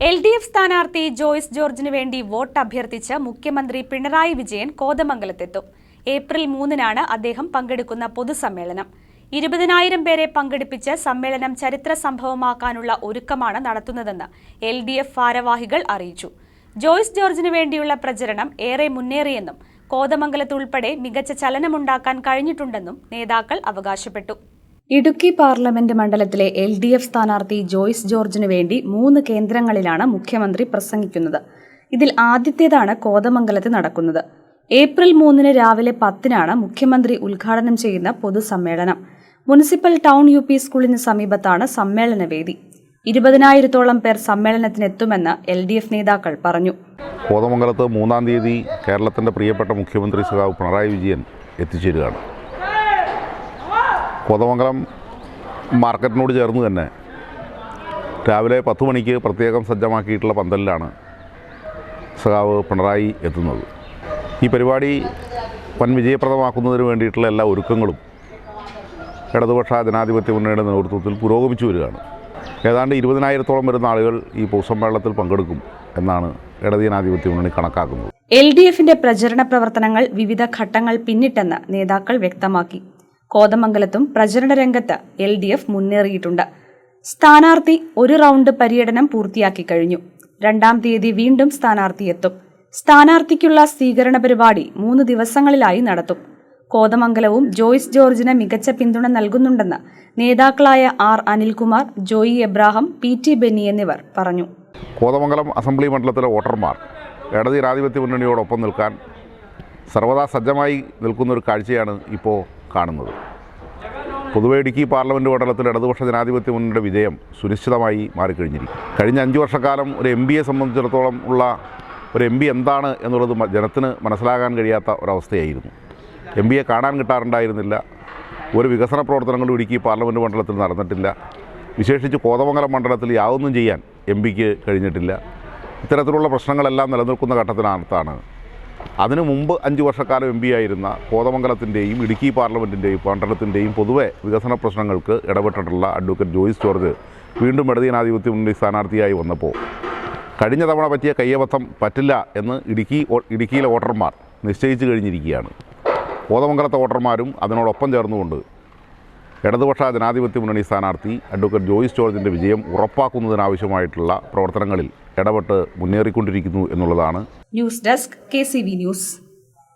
L D F സ്ഥാനാർത്ഥി ജോയ്സ് ജോർജിന് വേണ്ടി വോട്ട് അഭ്യർത്ഥിച്ച് മുഖ്യമന്ത്രി പിണറായി വിജയൻ കോതമംഗലത്തെത്തും. ഏപ്രിൽ മൂന്നിനാണ് അദ്ദേഹം പങ്കെടുക്കുന്ന പൊതുസമ്മേളനം. ഇരുപതിനായിരം പേരെ പങ്കെടുപ്പിച്ച് സമ്മേളനം ചരിത്ര സംഭവമാക്കാനുള്ള ഒരുക്കമാണ് നടത്തുന്നതെന്ന് എൽ ഡി എഫ് ഭാരവാഹികൾ അറിയിച്ചു. ജോയ്സ് ജോർജിന് വേണ്ടിയുള്ള പ്രചരണം ഏറെ മുന്നേറിയെന്നും കോതമംഗലത്തുൾപ്പെടെ മികച്ച ചലനമുണ്ടാക്കാൻ കഴിഞ്ഞിട്ടുണ്ടെന്നും നേതാക്കൾ അവകാശപ്പെട്ടു. ഇടുക്കി പാർലമെന്റ് മണ്ഡലത്തിലെ എൽ ഡി എഫ് സ്ഥാനാർത്ഥി ജോയ്സ് ജോർജിനു വേണ്ടി മൂന്ന് കേന്ദ്രങ്ങളിലാണ് മുഖ്യമന്ത്രി പ്രസംഗിക്കുന്നത്. ഇതിൽ ആദ്യത്തേതാണ് കോതമംഗലത്ത് നടക്കുന്നത്. ഏപ്രിൽ മൂന്നിന് രാവിലെ പത്തിനാണ് മുഖ്യമന്ത്രി ഉദ്ഘാടനം ചെയ്യുന്ന പൊതുസമ്മേളനം. മുനിസിപ്പൽ ടൗൺ യു പി സ്കൂളിന് സമീപത്താണ് സമ്മേളനവേദി ഇരുപതിനായിരത്തോളം പേർ സമ്മേളനത്തിനെത്തുമെന്ന് എൽ ഡി എഫ് നേതാക്കൾ പറഞ്ഞു. കോതമംഗലത്ത് മൂന്നാം തീയതി കേരളത്തിന്റെ പ്രിയപ്പെട്ട മുഖ്യമന്ത്രി സഖാവ് പിണറായി വിജയൻ എത്തിച്ചേരുകയാണ്. കോതമംഗലം മാർക്കറ്റിനോട് ചേർന്ന് തന്നെ രാവിലെ പത്ത് മണിക്ക് പ്രത്യേകം സജ്ജമാക്കിയിട്ടുള്ള പന്തലിലാണ് സഖാവ് പിണറായി എത്തുന്നത്. ഈ പരിപാടി വൻ വിജയപ്രദമാക്കുന്നതിന് വേണ്ടിയിട്ടുള്ള എല്ലാ ഒരുക്കങ്ങളും ഇടതുപക്ഷ ജനാധിപത്യ മുന്നണിയുടെ നേതൃത്വത്തിൽ പുരോഗമിച്ചു വരികയാണ്. ഏതാണ്ട് ഇരുപതിനായിരത്തോളം വരുന്ന ആളുകൾ ഈ പൊതുസമ്മേളനത്തിൽ പങ്കെടുക്കും എന്നാണ് ഇടത് ജനാധിപത്യ മുന്നണി കണക്കാക്കുന്നത്. എൽ ഡി എഫിന്റെ പ്രചരണ പ്രവർത്തനങ്ങൾ വിവിധ ഘട്ടങ്ങൾ പിന്നിട്ടെന്ന് നേതാക്കൾ വ്യക്തമാക്കി. കോതമംഗലത്തും പ്രചരണ രംഗത്ത് എൽ ഡി എഫ് മുന്നേറിയിട്ടുണ്ട്. സ്ഥാനാർത്ഥി ഒരു റൗണ്ട് പര്യടനം പൂർത്തിയാക്കി കഴിഞ്ഞു. രണ്ടാം തീയതി വീണ്ടും സ്ഥാനാർത്ഥി എത്തും. സ്ഥാനാർത്ഥിക്കുള്ള സ്വീകരണ പരിപാടി മൂന്ന് ദിവസങ്ങളിലായി നടത്തും. കോതമംഗലവും ജോയ്സ് ജോർജിന് മികച്ച പിന്തുണ നൽകുന്നുണ്ടെന്ന് നേതാക്കളായ R Anilkumar Joy Abraham P T Benny എന്നിവർ പറഞ്ഞു. കോതമംഗലം അസംബ്ലി മണ്ഡലത്തിലെ വോട്ടർമാർ ഇടതീരാധിപത്യ മുന്നണിയോടൊപ്പം നിൽക്കാൻ സർവദാ സജ്ജമായി നിൽക്കുന്ന ഒരു കാഴ്ചയാണ് ഇപ്പോൾ കാണുന്നത്. പൊതുവെ ഇടുക്കി പാർലമെന്റ് മണ്ഡലത്തിൽ ഇടതുപക്ഷ ജനാധിപത്യ മുന്നണിയുടെ വിജയം സുനിശ്ചിതമായി മാറിക്കഴിഞ്ഞിരിക്കും. കഴിഞ്ഞ അഞ്ച് വർഷക്കാലം ഒരു എം പിയെ സംബന്ധിച്ചിടത്തോളം ഉള്ള ഒരു എം പി എന്താണ് എന്നുള്ളത് ജനത്തിന് മനസ്സിലാകാൻ കഴിയാത്ത ഒരവസ്ഥയായിരുന്നു. എം പിയെ കാണാൻ കിട്ടാറുണ്ടായിരുന്നില്ല. ഒരു വികസന പ്രവർത്തനങ്ങളും ഇടുക്കി പാർലമെന്റ് മണ്ഡലത്തിൽ നടന്നിട്ടില്ല. വിശേഷിച്ച് കോതമംഗലം മണ്ഡലത്തിൽ യാതൊന്നും ചെയ്യാൻ എം പിക്ക് കഴിഞ്ഞിട്ടില്ല. ഇത്തരത്തിലുള്ള പ്രശ്നങ്ങളെല്ലാം നിലനിൽക്കുന്ന ഘട്ടത്തിനകത്താണ് അതിനു മുമ്പ് അഞ്ച് വർഷക്കാലം എം പി ആയിരുന്ന കോതമംഗലത്തിന്റെയും ഇടുക്കി പാർലമെന്റിന്റെയും മണ്ഡലത്തിന്റെയും പൊതുവെ വികസന പ്രശ്നങ്ങൾക്ക് ഇടപെട്ടിട്ടുള്ള അഡ്വക്കേറ്റ് ജോയിസ് ജോർജ് വീണ്ടും ഇടതീനാധിപത്യ മുന്നണി സ്ഥാനാർത്ഥിയായി വന്നപ്പോൾ. കഴിഞ്ഞ തവണ പറ്റിയ കയ്യബദ്ധം പറ്റില്ല എന്ന് ഇടുക്കി ഇടുക്കിയിലെ വോട്ടർമാർ നിശ്ചയിച്ചു കഴിഞ്ഞിരിക്കുകയാണ്. കോതമംഗലത്തെ വോട്ടർമാരും അതിനോടൊപ്പം ചേർന്നുകൊണ്ട് ഇടതുപക്ഷ ജനാധിപത്യ മുന്നണി സ്ഥാനാർത്ഥി അഡ്വക്കേറ്റ് ജോയിസ് ജോർജിന്റെ വിജയം ഉറപ്പാക്കുന്നതിനാവശ്യമായിട്ടുള്ള പ്രവർത്തനങ്ങളിൽ ഇടപെട്ട് മുന്നേറിക്കൊണ്ടിരിക്കുന്നു എന്നുള്ളതാണ് ന്യൂസ് ഡെസ്ക് കെ ന്യൂസ്.